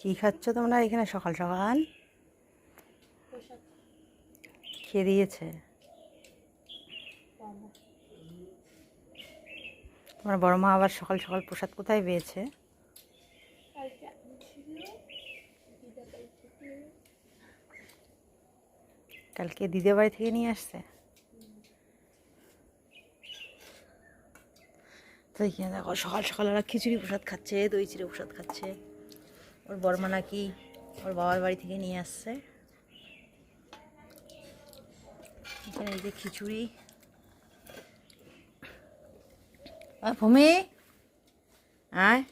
কি খাচ্ছ তোমরা এখানে সকাল সকাল? খেয়ে দিয়েছে। তোমার বড় মা আবার সকাল সকাল প্রসাদ কোথায় পেয়েছে? কালকে দিদির বাড়ি থেকে নিয়ে আসছে? তো এখানে দেখো সকাল সকাল ওরা খিচুড়ি প্রসাদ খাচ্ছে দই চিড়ে প্রসাদ খাচ্ছে। ওর বর্মা নাকি ওর বাবার বাড়ি থেকে নিয়ে আসছে। এখানে এই যে খিচুড়ি। আর ভূমি। আয়।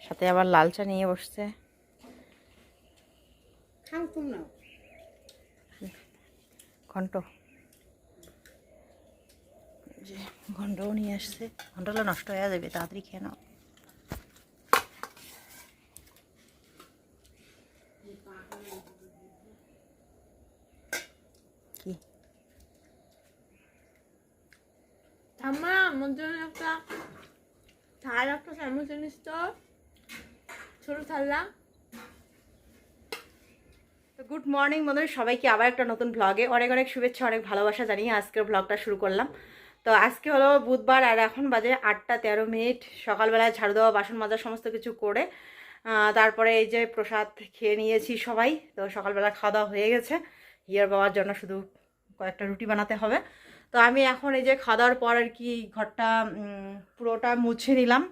সাথে আবার লাল চা নিয়ে বসছে। ঘন্ট। যে ঘন্টও নিয়ে আসছে। ঘন্টগুলো নষ্ট হয়ে যাবে তাড়াতাড়ি খেয়ে নাও। একটা এনেছ তো। তো গুড মর্নিং বন্ধুরা, সবাইকে আবার একটা নতুন ব্লগে অনেক অনেক শুভেচ্ছা, অনেক ভালোবাসা জানিয়ে আজকের ব্লগটা শুরু করলাম। তো আজকে হলো বুধবার আর এখন বাজে আটটা তেরো মিনিট। সকালবেলায় ঝাড়ু দেওয়া, বাসন মাজা, সমস্ত কিছু করে তারপরে এই যে প্রসাদ খেয়ে নিয়েছি সবাই। তো সকালবেলা খাওয়া দাওয়া হয়ে গেছে। হিয়ার বাবার জন্য শুধু কয়েকটা রুটি বানাতে হবে। তো আমি এখন এই যে খাওয়া পর আর কি ঘরটা পুরোটা মুছে নিলাম।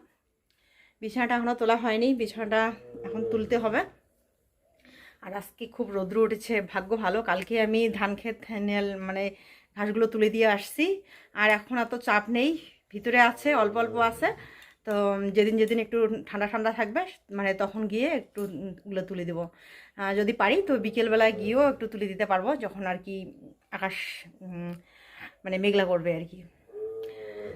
বিছানাটা এখনও তোলা হয়নি, বিছানাটা এখন তুলতে হবে। আর আজকে খুব রৌদ্র উঠেছে, ভাগ্য ভালো। কালকে আমি ধান ক্ষেত মানে ঘাসগুলো তুলে দিয়ে আসছি। আর এখন এত চাপ নেই, ভিতরে আছে, অল্প অল্প আছে। তো যেদিন যেদিন একটু ঠান্ডা ঠান্ডা থাকবে মানে তখন গিয়ে একটু ওগুলো তুলে দেবো। যদি পারি তো বিকেলবেলায় গিয়েও একটু তুলে দিতে পারব, যখন আর কি আকাশ মানে মেঘলা করবে আর কি।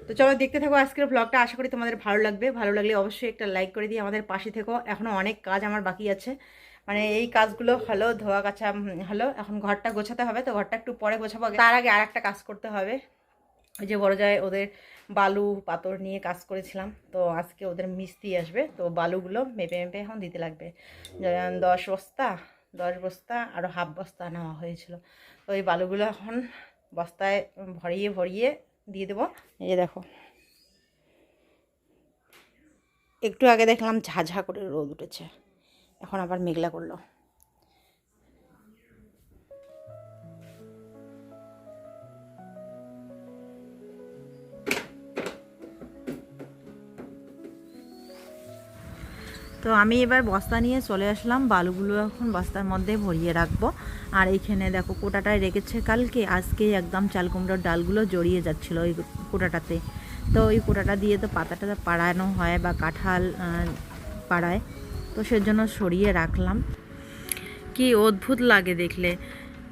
তো চলো দেখতে থাকো আজকের ব্লগটা আশা করি তোমাদের ভালো লাগবে। ভালো লাগলে অবশ্যই একটা লাইক করে দিয়ে আমাদের পাশে থেকো। এখনও অনেক কাজ আমার বাকি আছে। মানে এই কাজগুলো, হলো, ধোয়া কাছা হলো, এখন ঘরটা গোছাতে হবে, তো ঘরটা একটু পরে গোছাবো তার আগে আর একটা কাজ করতে হবে। ওই যে বড় যায় ওদের বালু, পাথর নিয়ে কাজ করেছিলাম। তো আজকে ওদের মিস্ত্রি আসবে, তো বালুগুলো মেপে মেপে এখন দিতে লাগবে। দশ বস্তা দশ বস্তা আরও হাফ বস্তা নেওয়া হয়েছিল। তো ওই বালুগুলো এখন বস্তায় ভরিয়ে ভরিয়ে দিয়ে দেবো। এই যে দেখো। একটু আগে দেখলাম ঝাঝা করে রোদ উঠেছে। এখন আবার মেঘলা করল। তো আমি এবার বস্তা নিয়ে চলে আসলাম। বালুগুলো এখন বস্তার মধ্যে ভরিয়ে রাখব। আর এইখানে দেখো কোটাটায় রেখেছে কালকে। আজকে একদম চাল কুমড়োর ডালগুলো জড়িয়ে যাচ্ছিল ওই কোটাটাতে। তো ওই কোটাটা দিয়ে তো পাতাটা পাড়ানো হয় বা কাঁঠাল পাড়ায়। তো সেজন্য সরিয়ে রাখলাম। কি অদ্ভুত লাগে দেখলে।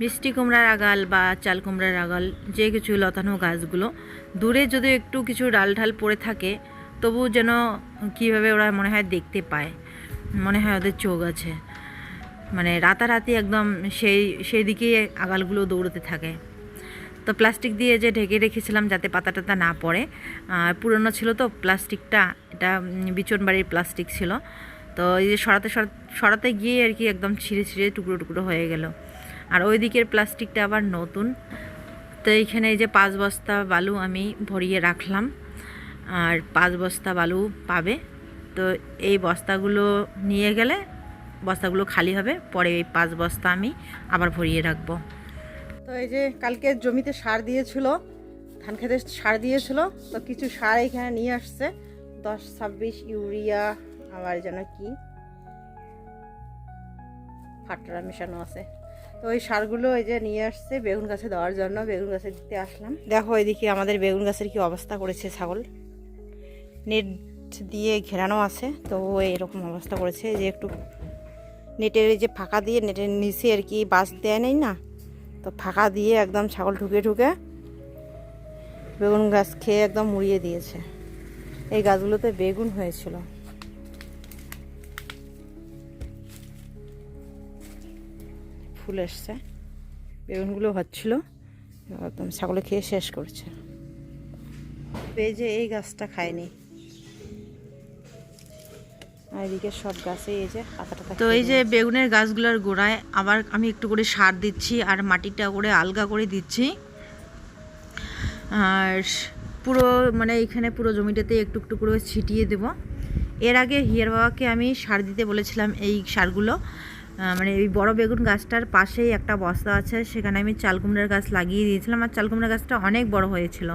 মিষ্টি কুমড়ার আগাল বা চাল কুমড়ার আগাল, যে কিছু লতানো গাছগুলো। দূরে যদি একটু কিছু ডাল ঢাল পড়ে থাকে তবু যেন কীভাবে ওরা মনে হয় দেখতে পায়। মনে হয় ওদের চোখ আছে। মানে রাতারাতি একদম সেই সেই দিকে আগালগুলো দৌড়তে থাকে। তো প্লাস্টিক দিয়ে যে ঢেকে রেখেছিলাম যাতে পাতা টাতা না পড়ে, আর পুরনো ছিল তো প্লাস্টিকটা, এটা বিচন বাড়ির প্লাস্টিক ছিল। তো এই যে সরাতে সরা- সরাতে গিয়ে আর কি একদম ছিঁড়ে ছিঁড়ে টুকরো টুকরো হয়ে গেল। আর ওই দিকের প্লাস্টিকটা আবার নতুন। তো এইখানে এই যে পাঁচ বস্তা বালু আমি ভরিয়ে রাখলাম। আর পাঁচ বস্তা বালু পাবে। তো এই বস্তাগুলো নিয়ে গেলে বস্তাগুলো খালি হবে, পরে এই পাঁচ বস্তা আমি আবার ভরিয়ে রাখব। তো এই যে কালকে জমিতে সার দিয়েছিল, ধান খেতে সার দিয়েছিল, তো কিছু সার এখানে নিয়ে আসছে, দশ, ছাব্বিশ ইউরিয়া, আবার যেন কি ফাটরা মেশানো আছে। তো ওই সারগুলো এই যে নিয়ে আসছে, বেগুন গাছে দেওয়ার জন্য, বেগুন গাছে দিতে আসলাম। দেখো এদিকে আমাদের বেগুন গাছের কি অবস্থা করেছে ছাগল। নেট দিয়ে ঘেরানো আছে। তো এরকম অবস্থা করেছে যে একটু নেটের যে ফাঁকা দিয়ে নেটের নিচে আর কি বাস দেয় নেই না, তো ফাঁকা দিয়ে একদম ছাগল ঢুকে ঢুকে বেগুন গাছ খেয়ে একদম মুড়িয়ে দিয়েছে। এই গাছগুলোতে বেগুন হয়েছিল। ফুল এসছে। বেগুনগুলো হচ্ছিল, একদম ছাগলে খেয়ে শেষ করছে। এই যে এই গাছটা খায়নি। তো এই যে বেগুনের গাছগুলোর গোড়ায় আবার আমি একটু করে সার দিচ্ছি আর মাটিটা করে আলগা করে দিচ্ছি। আর পুরো মানে এখানে পুরো জমিটাতে একটু একটু করে ছিটিয়ে দেব। এর আগে হিয়ার বাবাকে আমি সার দিতে বলেছিলাম এই সারগুলো। মানে এই বড় বেগুন গাছটার পাশেই একটা বস্তা আছে, সেখানে আমি চাল কুমড়ার গাছ লাগিয়ে দিয়েছিলাম। আর চাল কুমড়ার গাছটা অনেক বড় হয়েছিল।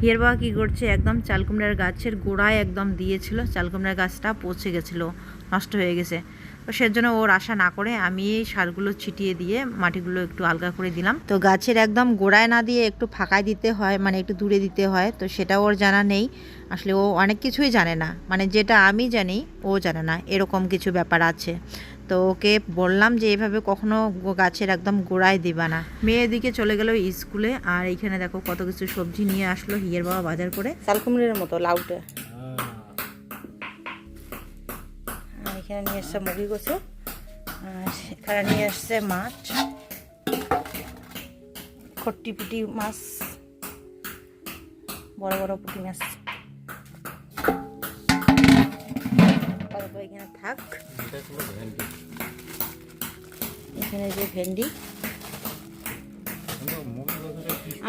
হিয়ার বাবা কী করছে, একদম চাল কুমড়ার গাছের গোড়ায় একদম দিয়েছিল, চাল কুমড়ার গাছটা পচে গেছিল, নষ্ট হয়ে গেছে। তো সেজন্য ওর আশা না করে আমি এই সারগুলো ছিটিয়ে দিয়ে মাটিগুলো একটু আলগা করে দিলাম। তো গাছের একদম গোড়ায় না দিয়ে একটু ফাঁকায় দিতে হয় মানে একটু দূরে দিতে হয়, তো সেটা ওর জানা নেই। আসলে ও অনেক কিছুই জানে না মানে যেটা আমি জানি ও জানে না, এরকম কিছু ব্যাপার আছে। তো ওকে বললাম যে এভাবে কখনো গো- গাছের একদম গোড়ায় দিবা না। মেয়ের দিকে চলে গেল স্কুলে আর এইখানে দেখো কত কিছু সবজি নিয়ে আসলো হিয়ের বাবা বাজার করে। চালকুমড়ির মতো লাউটা। এখানে নিয়ে এসছে মুরগি কচু আর এখানে নিয়ে এসছে মাছ। খট্টি পুটি মাছ বড় বড় পুটি মাছ। এখানে থাক। এখানে যে ভেন্ডি।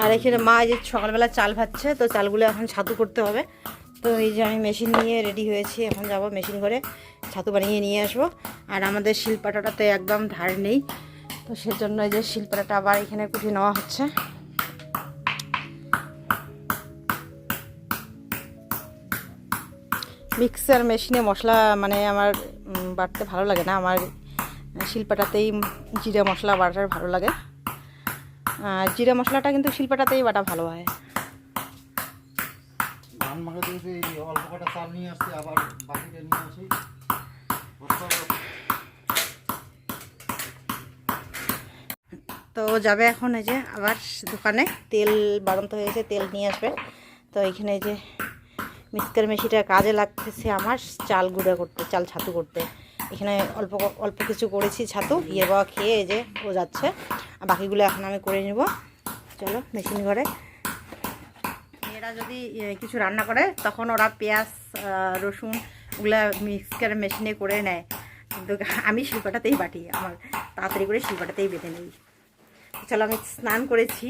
আর এখানে মা এই যে সকালবেলা চাল ভাজছে তো চালগুলো এখন ছাতু করতে হবে। তো এই যে আমি মেশিন নিয়ে রেডি হয়েছি এখন যাব মেশিন করে ছাতু বানিয়ে নিয়ে আসব। আর আমাদের শিলপাটাটাতে একদম ধার নেই তো সেজন্য এই যে শিলপাটাটা আবার এখানে কুটিয়ে নেওয়া হচ্ছে। মিক্সার মেশিনে মশলা মানে আমার বাটতে ভালো লাগে না। আমার শিলপাটাতেই জিরা মশলা বাটার ভালো লাগে। জিরা মশলাটা কিন্তু শিল্পাটাতেই বাটা ভালো হয়। তো যাবে এখন এই যে আবার দোকানে। তেল বাড়ন্ত হয়েছে তেল নিয়ে আসবে। তো এখানে যে মিক্সকার মেশিনটা কাজে লাগতেছে আমার, চাল গুঁড়া করতে, চাল ছাতু করতে। এখানে অল্প অল্প কিছু করেছি ছাতু ইয়ে বাবা খেয়ে এই যে ও যাচ্ছে। বাকিগুলো এখন আমি করে নেব। চলো, মেশিন ঘরে। মেয়েরা যদি কিছু রান্না করে, তখন ওরা পেঁয়াজ রসুন ওগুলা মিক্সকার মেশিনে করে নেয়। কিন্তু আমি শিল্পাটাতেই বাটি, আমার তাড়াতাড়ি করে শিল্পাটাতেই বেঁধে নেই। চলো, আমি স্নান করেছি।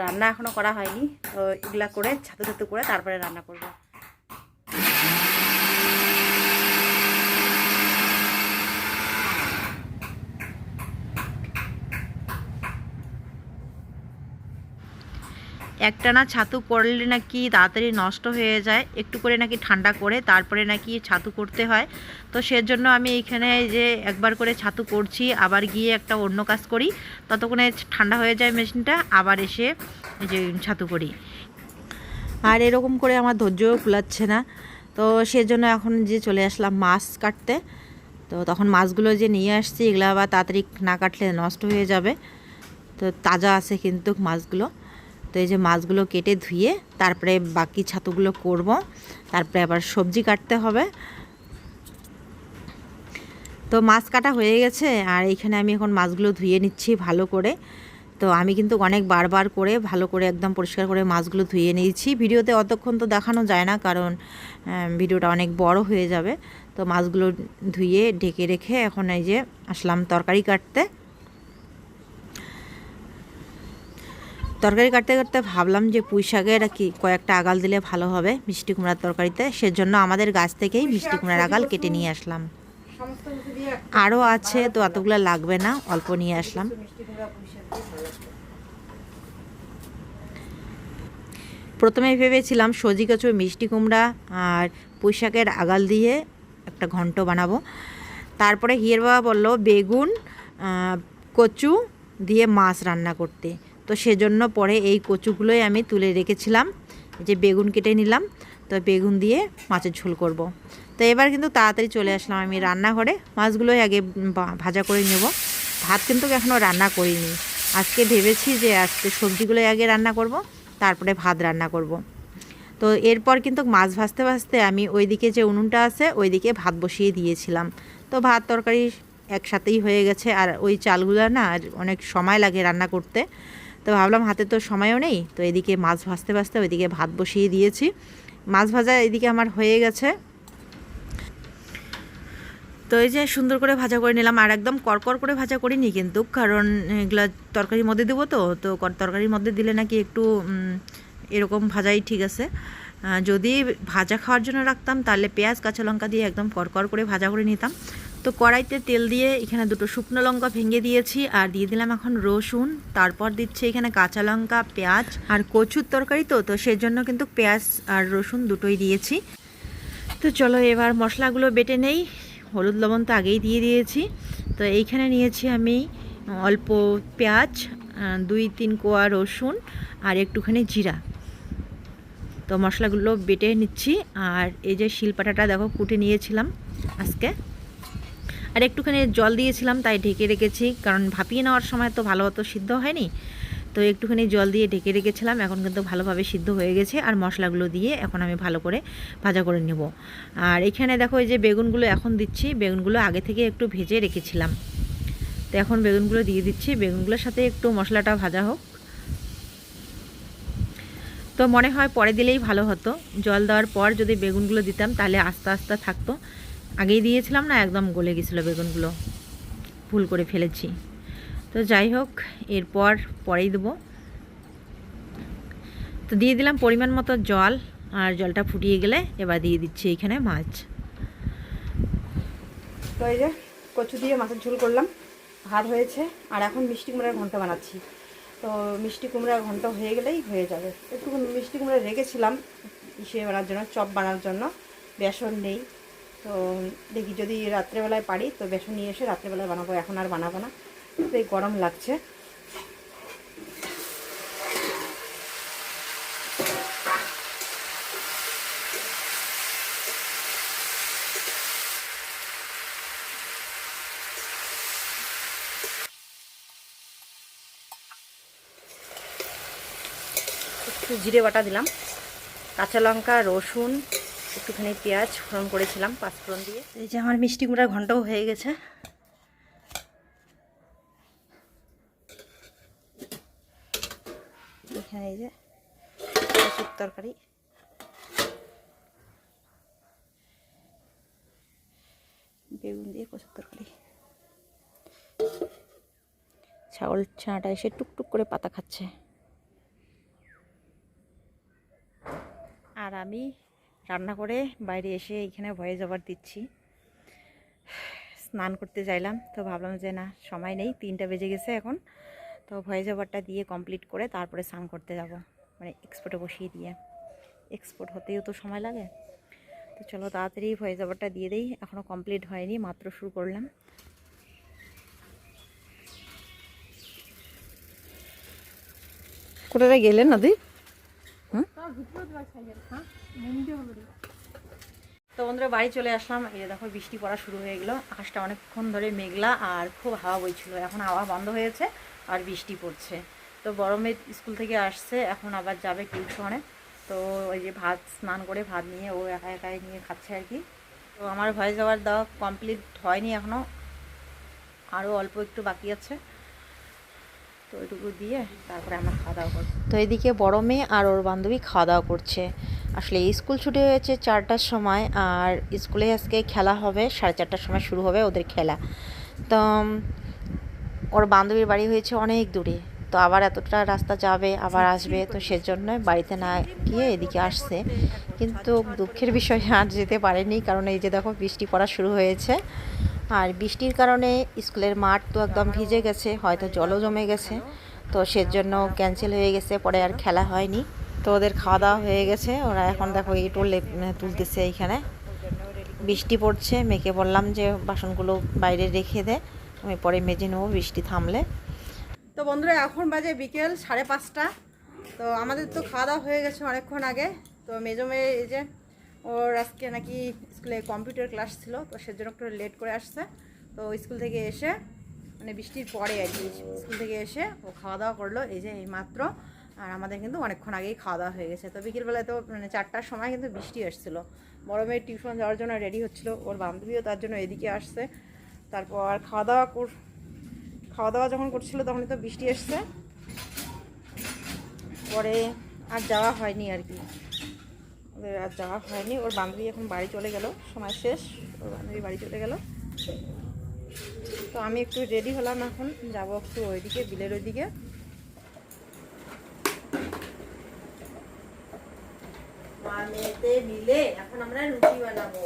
রান্না এখনও করা হয়নি। তো এগুলা করে ছাতু ছাতু করে তারপরে রান্না করব। একটানা ছাতু করলে নাকি তাড়াতাড়ি নষ্ট হয়ে যায়। একটু করে নাকি ঠান্ডা করে, তারপরে নাকি ছাতু করতে হয়। তো সেজন্য আমি এখানে যে একবার করে ছাতু করছি, আবার গিয়ে একটা অন্য কাজ করি। ততক্ষণে ঠান্ডা হয়ে যায় মেশিনটা, আবার এসে যে ছাতু করি। আর এরকম করে আমার ধৈর্যও কুলাচ্ছে না। তো সেজন্য এখন যে চলে আসলাম মাছ কাটতে। তো তখন মাছগুলো যে নিয়ে আসছি, এগুলো আবার তাড়াতাড়ি না কাটলে নষ্ট হয়ে যাবে। তো তাজা আছে কিন্তু মাছগুলো। তো এই যে মাছগুলো কেটে ধুয়ে তারপরে বাকি ছাতুগুলো করব। তারপরে আবার সবজি কাটতে হবে। তো মাছ কাটা হয়ে গেছে আর এইখানে আমি এখন মাছগুলো ধুয়ে নিচ্ছি ভালো করে। তো আমি কিন্তু অনেক বারবার করে ভালো করে একদম পরিষ্কার করে মাছগুলো ধুয়ে নিয়েছি। ভিডিওতে অতক্ষণ তো দেখানো যায় না কারণ ভিডিওটা অনেক বড় হয়ে যাবে। তো মাছগুলো ধুয়ে ঢেকে রেখে এখন এই যে আসলাম তরকারি কাটতে। তরকারি কাটতে কাটতে ভাবলাম যে পুঁই শাকের কি কয়েকটা আগাল দিলে ভালো হবে মিষ্টি কুমড়ার তরকারিতে। সেজন্য আমাদের গাছ থেকেই মিষ্টি কুমড়ার আগাল কেটে নিয়ে আসলাম। আরও আছে তো এতগুলো লাগবে না, অল্প নিয়ে আসলাম। প্রথমে ভেবেছিলাম সজি কচু, মিষ্টি কুমড়া আর পুঁই শাকের আগাল দিয়ে একটা ঘন্ট বানাবো। তারপরে হিয়ের বাবা বলল, বেগুন কচু দিয়ে মাছ রান্না করতে। তো সেজন্য পরে এই কচুগুলোই আমি তুলে রেখেছিলাম। যে বেগুন কেটে নিলাম, তো বেগুন দিয়ে মাছের ঝোল করব। তো এবার কিন্তু তাড়াতাড়ি চলে আসলাম আমি রান্নাঘরে। মাছগুলোই আগে ভাজা করে নেব। ভাত কিন্তু এখনও রান্না করিনি। আজকে ভেবেছি যে আজকে সবজিগুলোই আগে রান্না করব, তারপরে ভাত রান্না করব। তো এরপর কিন্তু মাছ ভাজতে ভাজতে আমি ওইদিকে যে উনুনটা আছে, ওইদিকে ভাত বসিয়ে দিয়েছিলাম। তো ভাত তরকারি একসাথেই হয়ে গেছে। আর ওই চালগুলো না অনেক সময় লাগে রান্না করতে। তো ভাবলাম হাতে তো সময়ও নেই, তো এদিকে মাছ ভাজতে ভাজতে ওইদিকে ভাত বসিয়ে দিয়েছি। মাছ ভাজা এদিকে আমার হয়ে গেছে। তো এই যে সুন্দর করে ভাজা করে নিলাম, আর একদম করকর করে ভাজা করিনি কিন্তু, কারণ এগুলো তরকারির মধ্যে দেবো তো তো কর- তরকারির মধ্যে দিলে নাকি একটু এরকম ভাজাই ঠিক আছে। যদি ভাজা খাওয়ার জন্য রাখতাম, তাহলে পেঁয়াজ, কাঁচা লঙ্কা দিয়ে একদম করকর করে ভাজা করে নিতাম। তো কড়াইতে তেল দিয়ে এখানে দুটো শুকনো লঙ্কা ভেঙে দিয়েছি আর দিয়ে দিলাম এখন রসুন। তারপর দিচ্ছি এখানে কাঁচা লঙ্কা, পেঁয়াজ আর কচুর তরকারি তো তো সেই জন্য কিন্তু পেঁয়াজ আর রসুন দুটোই দিয়েছি। তো চলো এবার মশলাগুলো বেটে নেই। হলুদ লবণ তো আগেই দিয়ে দিয়েছি। তো এইখানে নিয়েছি আমি অল্প পেঁয়াজ দুই তিন কোয়া রসুন আর একটুখানি জিরা। তো মশলাগুলো বেটে নিচ্ছি। আর এই যে শিলপাটাটা দেখো কুটে নিয়েছিলাম আজকে। আর একটুখানি জল দিয়েছিলাম, তাই ঢেকে রেখেছি। কারণ ভাপিয়ে নেওয়ার সময় তো ভালো মতো সিদ্ধ হয়নি। তো একটুখানি জল দিয়ে ঢেকে রেখেছিলাম, এখন কিন্তু ভালোভাবে সিদ্ধ হয়ে গেছে। আর মশলাগুলো দিয়ে এখন আমি ভালো করে ভাজা করে নেব। আর এখানে দেখো, এই যে বেগুনগুলো এখন দিচ্ছি, বেগুনগুলো আগে থেকে একটু ভেজে রেখেছিলাম। তো এখন বেগুনগুলো দিয়ে দিচ্ছি, বেগুনগুলোর সাথে একটু মশলাটা ভাজা হোক। তো মনে হয় পরে দিলেই ভালো হতো। জল দেওয়ার পর যদি বেগুনগুলো দিতাম, তাহলে আস্তে আস্তে থাকতো। আগেই দিয়েছিলাম না, একদম গলে গেছিল বেগুনগুলো। ভুল করে ফেলেছি। তো যাই হোক, এরপর পরেই দেবো। তো দিয়ে দিলাম পরিমাণ মতো জল, আর জলটা ফুটিয়ে গেলে এবার দিয়ে দিচ্ছি এখানে মাছ। তো এই যে কচু দিয়ে মাছের ঝোল করলাম, ভাত হয়েছে, আর এখন মিষ্টি কুমড়ার ঘন্ট বানাচ্ছি। তো মিষ্টি কুমড়ার ঘন্ট হয়ে গেলেই হয়ে যাবে। একটু মিষ্টি কুমড়া রেখেছিলাম, ইসে বানার জন্য, চপ বানার জন্য, বেসন নেই। তো দেখি যদি রাত্রেবেলায় পারি, তো বেসন নিয়ে এসে রাত্রেবেলায় বানাবো। এখন আর বানাবো না। তো এই গরম লাগছে। একটু জিরে বাটা দিলাম। কাঁচা লঙ্কা, রসুন একটুখানি পেঁয়াজ ফোড়ন করেছিলাম পাঁচফোড়ন দিয়ে। এই যে আমার মিষ্টি কুমড়ার ঘন্টাও হয়ে গেছে। এখানে এই যে তরকারি। বেগুন দিয়ে কচুর তরকারি। ছাগল ছানাটা এসে টুকটুক করে পাতা খাচ্ছে। আর আমি রান্না করে বাইরে এসে এখানে ভয়ে জবার দিচ্ছি। স্নান করতে চাইলাম তো ভাবলাম যে না, সময় নেই, তিনটা বেজে গেছে এখন। তো ভয়ে জবারটা দিয়ে কমপ্লিট করে তারপরে স্নান করতে যাব মানে এক্সপোর্টে বসিয়ে দিয়ে। এক্সপোর্ট হতেও তো সময় লাগে। তো চলো তাড়াতাড়ি ভয়ে জবারটা দিয়ে দিই এখনও কমপ্লিট হয়নি, মাত্র শুরু করলাম। কোথায় গেলেন তার তো বন্ধুরা, বাড়ি চলে আসলাম। এই দেখো, বৃষ্টি পড়া শুরু হয়ে গেলো। আকাশটা অনেকক্ষণ ধরে মেঘলা আর খুব হাওয়া বইছিল। এখন হাওয়া বন্ধ হয়েছে আর বৃষ্টি পড়ছে। তো বড় স্কুল থেকে আসছে, এখন আবার যাবে টিউশনে। তো ওই যে ভাত স্নান করে ভাত নিয়ে ও একা একাই নিয়ে খাচ্ছে আর কি। তো আমার ভয়েস যাওয়ার দেওয়া কমপ্লিট হয়নি এখনও আরও অল্প একটু বাকি আছে। তো এদিকে বড় মেয়ে আর ওর বান্ধবী খাওয়া দাওয়া করছে। আসলে স্কুল ছুটি হয়েছে চারটার সময় আর স্কুলে আজকে খেলা হবে, সাড়ে চারটার সময় শুরু হবে ওদের খেলা। তো ওর বান্ধবীর বাড়ি হয়েছে অনেক দূরে। তো আবার এতটা রাস্তা যাবে, আবার আসবে, তো সেজন্য বাড়িতে না গিয়ে এদিকে আসছে। কিন্তু দুঃখের বিষয় আর যেতে পারেনি, কারণ এই যে দেখো বৃষ্টি পড়া শুরু হয়েছে। আর বৃষ্টির কারণে স্কুলের মাঠ তো একদম ভিজে গেছে, হয়তো জলও জমে গেছে। তো সেজন্য ক্যান্সেল হয়ে গেছে, পরে আর খেলা হয়নি। তো ওদের খাওয়া দাওয়া হয়ে গেছে, ওরা এখন দেখো ইটো তুলতেছে এইখানে। বৃষ্টি পড়ছে, মেয়েকে বললাম যে বাসনগুলো বাইরে রেখে দে, আমি পরে মেজে নেব, বৃষ্টি থামলে। তো বন্ধুরা, এখন বাজে বিকেল সাড়ে পাঁচটা। তো আমাদের তো খাওয়া দাওয়া হয়ে গেছে অনেকক্ষণ আগে। তো মেজো মেয়ে এই যে ওর আজকে নাকি স্কুলে কম্পিউটার ক্লাস ছিল, তো সেজন্য একটু লেট করে আসছে। তো স্কুল থেকে এসে মানে বৃষ্টির পরে আর কি, স্কুল থেকে এসে ও খাওয়া দাওয়া করল, এই যে এই মাত্র আর আমাদের কিন্তু অনেকক্ষণ আগেই খাওয়া দাওয়া হয়ে গেছে। তো বিকেলবেলায় তো মানে চারটার সময় কিন্তু বৃষ্টি এসেছিল বড় মেয়ের টিউশন যাওয়ার জন্য রেডি হচ্ছিল, ওর বান্ধবীও তার জন্য এদিকে আসছে। তারপর খাওয়া দাওয়া কর, খাওয়া দাওয়া যখন করছিল তখনই তো বৃষ্টি এসছে পরে আর যাওয়া হয়নি আর কি। ওদের আর যাওয়া হয়নি। ওর বান্ধবী এখন বাড়ি চলে গেল। সময় শেষ। ওর বান্ধবী বাড়ি চলে গেল। তো আমি একটু রেডি হলাম এখন। যাব একটু ওইদিকে বিলের ওইদিকে। মেয়েতে মিলে এখন আমরা রুটি বানাবো।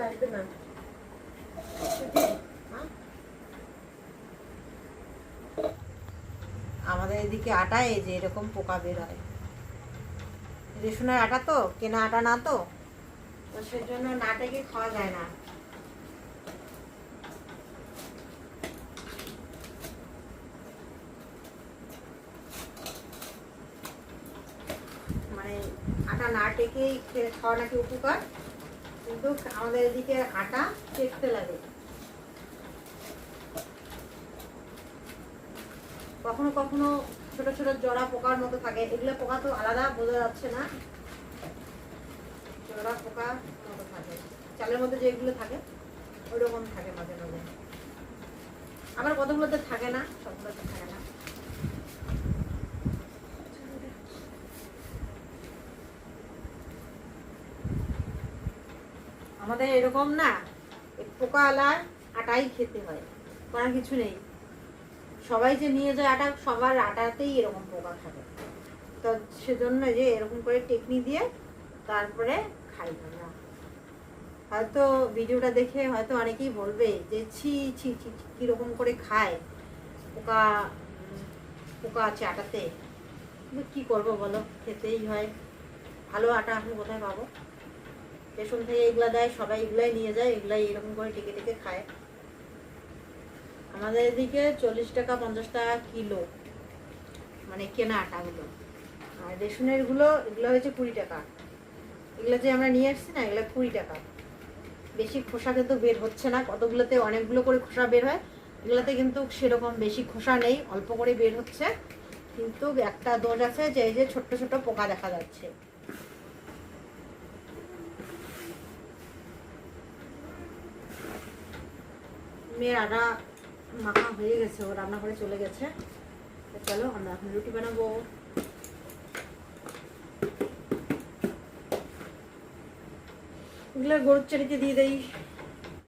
লাগবে না। আমাদের এদিকে আটা, এই যে এরকম পোকা বের হয়। রেশনের আটা তো, কেনা আটা না তো তো সেজন্য নাটাকে খাওয়া যায় না। মানে আটা না টেকেই খাওয়া নাকি উপকার, কিন্তু আমাদের এদিকে আটা টেকতে লাগে। কখনো কখনো ছোট ছোট জড়া পোকার মতো থাকে। এগুলো পোকা তো আলাদা, বোঝা যাচ্ছে না। জড়া পোকা মতো থাকে। চালের মধ্যে যেগুলো থাকে ওই রকম থাকে মাঝে মাঝে। আবার কতগুলোতে থাকে না, সবগুলোতে থাকে না। আমাদের এরকম না, পোকা আলার আটাই খেতে হয়, করার কিছু নেই। সবাই যে নিয়ে যায় আটা, সবার আটাতেই এরকম পোকা থাকে। তো সেজন্য যে এরকম করে টেকনি দিয়ে তারপরে খাই আমরা। হয়তো ভিডিওটা দেখে হয়তো অনেকেই বলবে যে, ছি ছি ছি কীরকম করে খায় পোকা পোকা আছে আটাতে। কিন্তু কী করব বলো? খেতেই হয়। ভালো আটা এখন কোথায় পাবো? রেশন থেকে এগুলা দেয়, সবাই এগুলাই নিয়ে যায়, এগুলাই এরকম করে টেকে টেকে খায়। আমাদের এদিকে চল্লিশ টাকা পঞ্চাশ টাকা কিলো মানে কেনা আটাগুলো। আর রেশনেরগুলো, এগুলো হয়েছে কুড়ি টাকা। এগুলো যে আমরা নিয়ে আসছি না, এগুলো কুড়ি টাকা। বেশি খোসা কিন্তু বের হচ্ছে না, কতগুলোতে অনেকগুলো করে খোসা বের হয়, এগুলোতে কিন্তু সেরকম বেশি খোসা নেই, অল্প করে বের হচ্ছে। কিন্তু একটা দোষ আছে যে, এই যে ছোট্ট ছোট্ট পোকা দেখা যাচ্ছে। মেয়ের আটা মাখা হয়ে গেছে, ও রান্না করে চলে গেছে। চলো, আমরা এখন রুটি বানাবো। এগুলো গরুর চারিতে দিয়ে দেই।